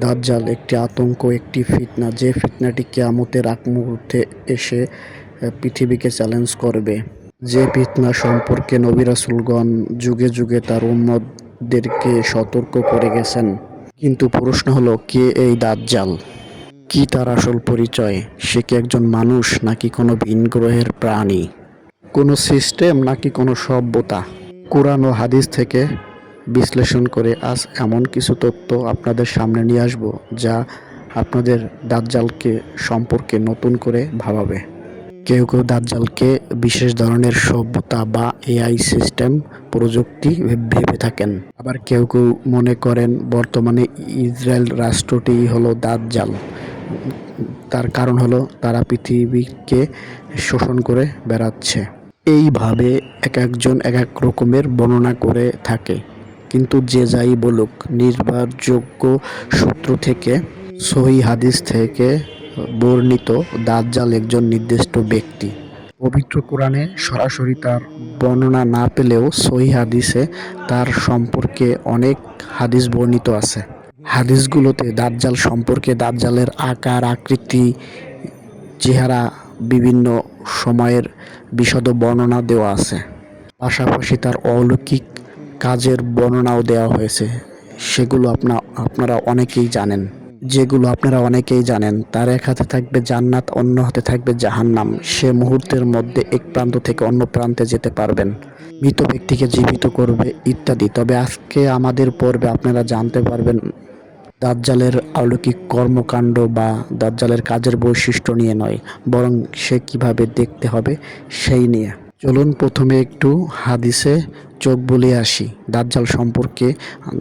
দাজ্জাল একটি আতঙ্ক, একটি ফিতনা। যে ফিতনাটি কেয়ামতের আগ মুহূর্তে এসে পৃথিবীকে চ্যালেঞ্জ করবে। যে ফিতনা সম্পর্কে নবী রাসূলগণ যুগে যুগে তার উম্মতদেরকে সতর্ক করে গেছেন। কিন্তু প্রশ্ন হলো, কে এই দাজ্জাল? কি তার আসল পরিচয়? সে কি একজন মানুষ, নাকি কোনো ভিন গ্রহের প্রাণী? কোনো সিস্টেম, নাকি কোনো সভ্যতা? কোরআন ও হাদিস থেকে বিশ্লেষণ করে আজ এমন কিছু তথ্য আপনাদের সামনে নিয়ে আসব যা আপনাদের দাজ্জালকে সম্পর্কে নতুন করে ভাবাবে। কেউ কেউ দাজ্জালকে বিশেষ ধরনের সভ্যতা বা এআই সিস্টেম প্রযুক্তি ভেবে থাকেন। আবার কেউ কেউ মনে করেন বর্তমানে ইসরায়েল রাষ্ট্রটি হলো দাজ্জাল। তার কারণ হলো তারা পৃথিবীকে শোষণ করে বেড়াচ্ছে। এইভাবে এক একজন এক এক রকমের বর্ণনা করে থাকে। কিন্তু যে যাই বলুক, নির্ভরযোগ্য সূত্র থেকে, সহি হাদিস থেকে বর্ণিত দাজ্জাল একজন নির্দিষ্ট ব্যক্তি। পবিত্র কোরআনে সরাসরি তার বর্ণনা না পেলেও সহি হাদিসে তার সম্পর্কে অনেক হাদিস বর্ণিত আছে। হাদিসগুলোতে দাজ্জাল সম্পর্কে দাজ্জালের আকার, আকৃতি, চেহারা, বিভিন্ন সময়ের বিশদ বর্ণনা দেওয়া আছে। পাশাপাশি তার অলৌকিক কাজের বর্ণনাও দেওয়া হয়েছে। সেগুলো আপনা আপনারা অনেকেই জানেন। যেগুলো আপনারা অনেকেই জানেন, তার এক হাতে থাকবে জান্নাত, অন্য হাতে থাকবে জাহান্নাম। সে মুহূর্তের মধ্যে এক প্রান্ত থেকে অন্য প্রান্তে যেতে পারবেন। মৃত ব্যক্তিকে জীবিত করবে, ইত্যাদি। তবে আজকে আমাদের পর্বে আপনারা জানতে পারবেন, দাজ্জালের অলৌকিক কর্মকাণ্ড বা দাজ্জালের কাজের বৈশিষ্ট্য নিয়ে নয়, বরং সে কীভাবে দেখতে হবে সেই নিয়ে। চলুন প্রথমে একটু হাদিসে চোখ বুলিয়ে আসি। দাজ্জাল সম্পর্কে,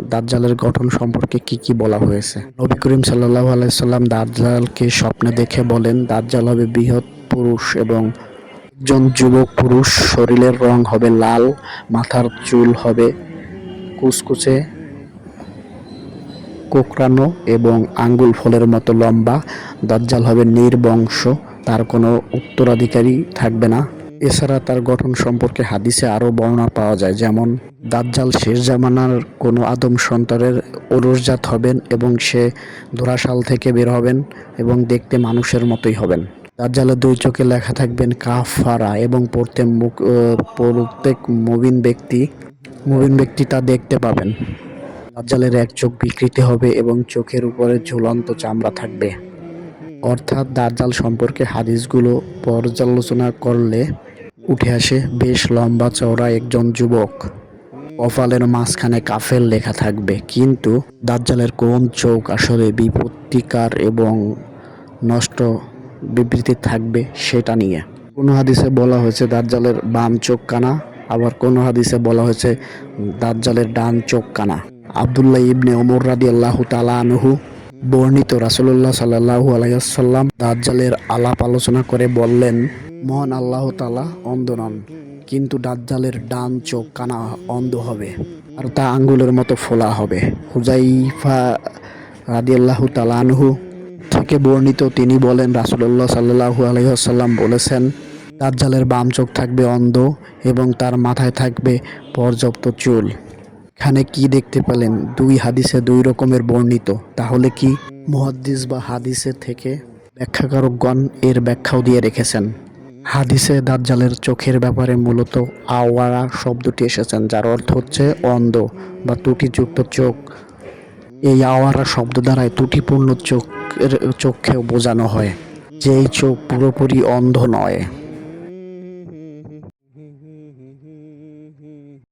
দাজ্জালের গঠন সম্পর্কে কি কি বলা হয়েছে? নবী করিম সাল্লাহ আলাইসাল্লাম দাজ্জালকে স্বপ্নে দেখে বলেন, দাজ্জাল হবে বৃহৎ পুরুষ এবং একজন যুবক পুরুষ। শরীরের রং হবে লাল, মাথার চুল হবে কুচকুচে কোকড়ানো এবং আঙ্গুল ফলের মতো লম্বা। দাজ্জাল হবে নির্বংশ, তার কোনো উত্তরাধিকারী থাকবে না। এছাড়া তার গঠন সম্পর্কে হাদিসে আরও বর্ণনা পাওয়া যায়, যেমন, দাজ্জাল শেষ জামানার কোনো আদম সন্তানের ওরসজাত হবেন এবং সে ধরাশাল থেকে বের হবেন এবং দেখতে মানুষের মতোই হবেন। দাজ্জালের দুই চোখে লেখা থাকবেন কাফারা এবং পড়তে মুখ প্রত্যেক মুবিন ব্যক্তি মুবিন ব্যক্তি তা দেখতে পাবেন। দাজ্জালের এক চোখ বিকৃতি হবে এবং চোখের উপরে ঝুলন্ত চামড়া থাকবে। অর্থাৎ দাজ্জাল সম্পর্কে হাদিসগুলো পর্যালোচনা করলে উঠে আসে বেশ লম্বা চওড়া একজন যুবক। কপালের মাঝখানে কাফের লেখা থাকবে, কিন্তু দাজ্জালের কোন চোখ আসলে বিপত্তিকার এবং নষ্ট বিবৃতি থাকবে সেটা নিয়ে। কোনো হাদিসে বলা হয়েছে দাজ্জালের বাম চোখ কানা, আবার কোনো হাদিসে বলা হয়েছে দাজ্জালের ডান চোখ কানা। আবদুল্লাহ ইবনে ওমর রাদি আল্লাহ তালা আনহু বর্ণিত রাসুল্লাহ সাল্লাহু আলাইসাল্লাম দাজ্জালের আলাপ আলোচনা করে বললেন মহান আল্লাহ তালা অন্ধ নন, কিন্তু দাজ্জালের ডান চোখ কানা অন্ধ হবে আর তা আঙ্গুলের মতো ফোলা হবে। হুজাইফা রাদিয়াল্লাহু তালানহু থেকে বর্ণিত তিনি বলেন রাসুল্লাহ সাল্লাহু আলহিহাসাল্লাম বলেছেন দাজ্জালের বাম চোখ থাকবে অন্ধ এবং তার মাথায় থাকবে পর্যাপ্ত চুল। এখানে কি দেখতে পেলেন? দুই হাদিসে দুই রকমের বর্ণিত। তাহলে কি মুহাদ্দিস বা হাদিসের থেকে ব্যাখ্যাকারকগণ এর ব্যাখ্যাও দিয়ে রেখেছেন? হাদিসে দাজ্জালের চোখের ব্যাপারে মূলত আওয়ারা শব্দটি এসেছেন, যার অর্থ হচ্ছে অন্ধ বা ত্রুটিযুক্ত চোখ। এই আওয়ারা শব্দ দ্বারাই ত্রুটিপূর্ণ চোখের চোখেও বোঝানো হয় যে এই চোখ পুরোপুরি অন্ধ নয়।